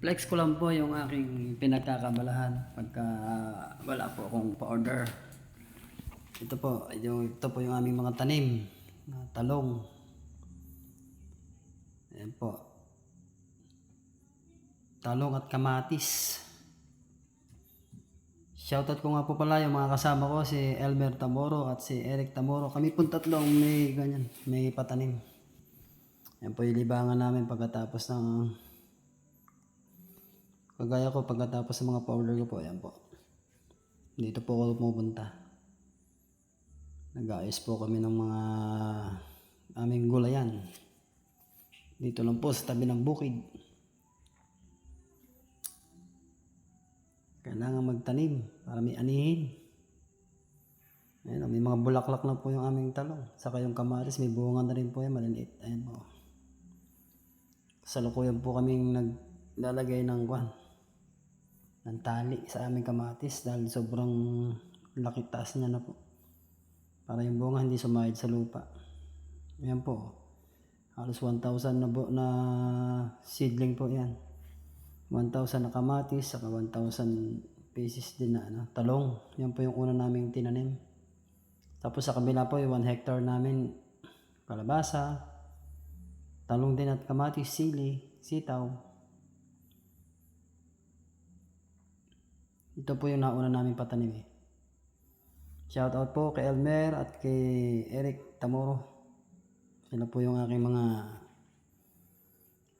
Flex ko lang po yung aking pinagkakabalahan pagka wala po akong pa-order. Ito po, yung, ito po yung aming mga tanim na talong. Ayan po. Talong at kamatis. Shoutout ko nga po pala yung mga kasama ko, si Elmer Tamoro at si Eric Tamoro. Kami po tatlong may ganyan, may patanim. Yan po yung libangan namin pagkatapos ng Kagaya ko pagkatapos sa mga powder ko po, ayan po. Dito po ako pupunta. Nag-ayos po kami ng mga aming gulayan. Dito lang po sa tabi ng bukid. Kailangan magtanim para may anihin. Ayan, may mga bulaklak na po yung aming talong. Saka yung kamatis, may bunga na rin po yan, maliliit. Ayan po. Salukuyan po kaming naglalagay ng kwan ng tali sa aming kamatis dahil sobrang laki taas niya na po. Para yung bunga hindi sumahid sa lupa. Ayan po. Halos 1,000 na, bu- na seedling po yan. 1,000 na kamatis, saka 1,000 pieces din na ano, talong. Yan po yung una naming tinanim. Tapos sa kabila po yung 1 hectare namin kalabasa, talong din at kamatis, sili, sitaw, Ito po yung nauna namin patanim eh. Shout out po kay Elmer at kay Eric Tamoro. Sila po yung aking mga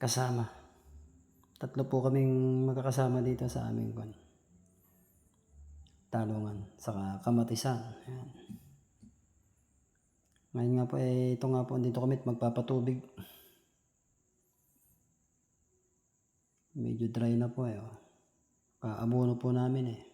kasama. Tatlo po kaming magkakasama dito sa aming kwan. Talungan. Saka kamatisan. Ayan. Ngayon nga po eh, ito nga po, dito kami magpapatubig. Medyo dry na po eh. Oh. Paabono po namin eh.